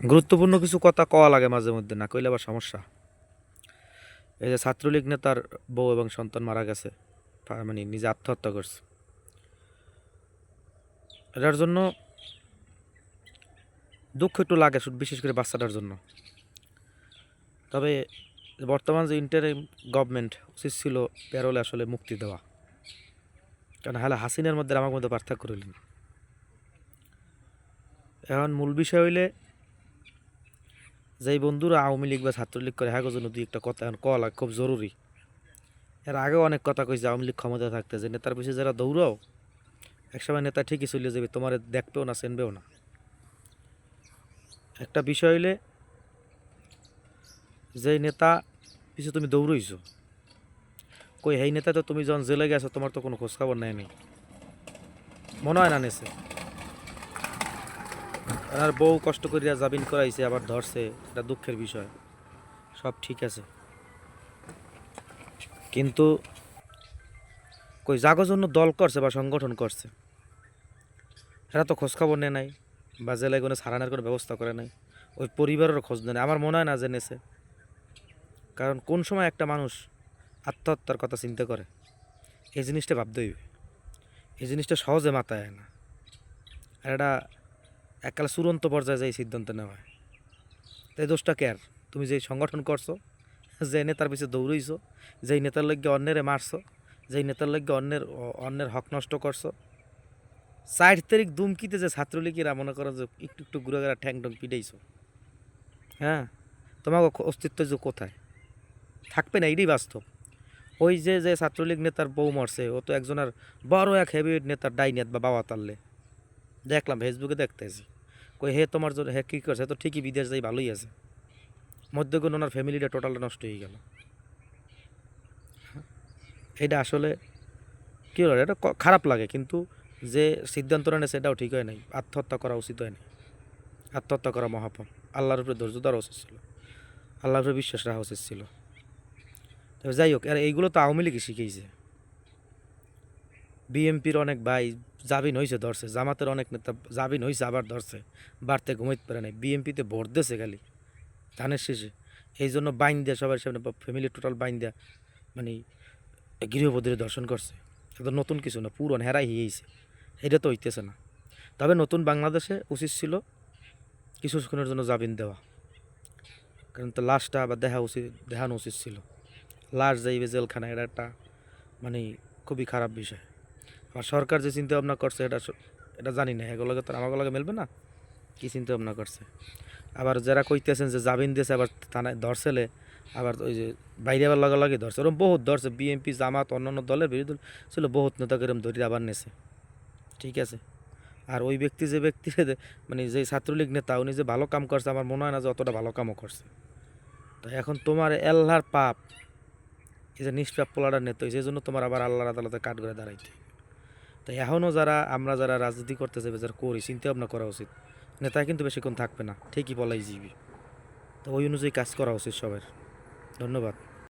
গুরুত্বপূর্ণ কিছু কথা কওয়া লাগে মাঝে মধ্যে, না কইলে আবার সমস্যা। এই যে ছাত্রলীগ নেতার বউ এবং সন্তান মারা গেছে মানে নিজে আত্মহত্যা করছে। এটার জন্য দুঃখ একটু লাগে বিশেষ করে বাচ্চাটার জন্য। তবে বর্তমান যে ইন্টারিম গভর্নমেন্ট উচিত ছিল প্যারোলে আসলে মুক্তি দেওয়া। কারণ হালে হাসিনের মধ্যে আমার মধ্যে পার্থক্য রইল এখন মূল বিষয় হইলে যেই বন্ধুরা আওয়ামী লীগ বা ছাত্রলীগ করে হ্যাঁ জন্য দুই একটা কথা এখন কল খুব জরুরি। এর আগেও অনেক কথা কইছে আওয়ামী লীগ ক্ষমতা থাকতে, যে নেতার পিছিয়ে যারা দৌড়াও, একসময় নেতা ঠিকই চলে যাবে, তোমার দেখবেও না, চেনবেও না। একটা বিষয় হইলে, যেই নেতা পিছু তুমি দৌড়ইছো, কই সেই নেতা তো তুমি যখন জেলে গেছো, তোমার তো কোনো খোঁজখবর নেয় নেই। মনে হয় না নেছে। আর বউ কষ্ট করিয়া জামিন করাইছে, আবার ধরছে। এটা দুঃখের বিষয়। সব ঠিক আছে। কিন্তু কই, জাগো জন্য দল করছে বা সংগঠন করছে? এরা তো খোঁজখবর নেয় নাই, বা জেলায় কোনো সারানোর কোনো ব্যবস্থা করে নাই। ওই পরিবারেরও খোঁজ নেয় আমার মনে হয় না জেনেছে কারণ কোন সময় একটা মানুষ আত্মহত্যার কথা চিন্তা করে, এই জিনিসটা ভাবতে হইবে। এই জিনিসটা সহজে মাথায় না। আর এটা এককালে চূড়ান্ত পর্যায়ে যাই সিদ্ধান্ত নেওয়া হয়। তাই দোষটা কেয়ার তুমি যে সংগঠন করছ যে নেতার পিছিয়ে দৌড়ইছো, যেই নেতার লগে অন্যেরে মারছো, যেই নেতার লগে অন্যের অন্যের হক নষ্ট করছ চার তারিখ দুমকিতে যে ছাত্রলীগেরা মনে করো যে একটু একটু ঘুরে গেলা ঠ্যাং টং পিটাইছো হ্যাঁ? তোমাকে অস্তিত্ব যে কোথায়? থাকবে না, এটাই বাস্তব। ওই যে যে ছাত্রলীগ নেতার বউ মরছে, ও তো একজনের বড় এক হেভিওয়েট নেতার ডাইনেত বা বাবা তাল্লে দেখলাম ফেসবুকে দেখতেছি। কই, হে তোমার জন্য, হে কী করছে? তো ঠিকই বিদেশ যাই, ভালোই আছে। মধ্যগুণ ওনার ফ্যামিলিটা টোটালটা নষ্ট হয়ে গেল। এটা আসলে কী হলো এটা খারাপ লাগে, কিন্তু যে সিদ্ধান্তটা নেয় সেটাও ঠিক হয় নাই। আত্মহত্যা করা উচিত হয় নাই। আত্মহত্যা করা মহাপাপ। আল্লাহর উপরে ধৈর্য ধরা উচিত ছিল। আল্লাহর উপরে বিশ্বাস রাখা উচিত ছিল। তবে যাই হোক, আর এইগুলো তো আওয়ামী লীগই শিখেছে বিএমপির অনেক ভাই জাবিন হয়েছে ধরছে, জামাতের অনেক নেতা জাবিন হয়েছে আবার ধরছে। বাড়তে ঘুমাইতে পারে নাই। বিএমপিতে ভোট দিয়েছে খালি, ধানের শেষে। এই জন্য বাইন দেয়া সবার সামনে ফ্যামিলি টোটাল বাইন দেয়া মানে গৃহবধূরে দর্শন করছে। এটা নতুন কিছু না, পুরন হেরাই হইয়েছে এটা তো হইতেছে না। তবে নতুন বাংলাদেশে উচিত ছিল কিছু কিছুক্ষণের জন্য জামিন দেওয়া। কারণ তো লাশটা আবার দেখা উচিত দেখানো উচিত ছিল। লাশ যাইবে জেলখানা এটা একটা মানে খুবই খারাপ বিষয়। আর সরকার যে চিন্তা ভাবনা করছে, এটা এটা জানি না। এগুলোকে তো আমাকে লগে মেলবে না? কি চিন্তা ভাবনা করছে? আবার যারা কইতেছেন যে জামিন দিয়েছে, আবার থানায় ধরছেলে, আবার ওই যে বাইরে আবার লগে লগে ধরছে ওরকম বহুত ধরছে। বিএনপি জামাত, অন্যান্য দলের বিরোধী দল ছিল বহুত নেতাকে এরকম ধরে আবার নেছে। ঠিক আছে? আর ওই ব্যক্তি যে ব্যক্তি মানে যে ছাত্রলীগ নেতা, উনি যে ভালো কাম করছে, আমার মনে হয় না যে অতটা ভালো কামও করছে। তো এখন তোমার আল্লাহর পাপ, এই যে নিষ্পাপ পোলাটার নেতা, সেই জন্য তোমার আবার আল্লাহর আদালতে কাঠ করে দাঁড়াইতে। তো এখনও যারা, আমরা যারা রাজনীতি করতে যাবে, যারা করি চিন্তা ভাবনা করা উচিত। নেতা কিন্তু বেশিক্ষণ থাকবে না, ঠিকই বলাই জিবি তো ওই অনুযায়ী কাজ করা উচিত সবার। ধন্যবাদ।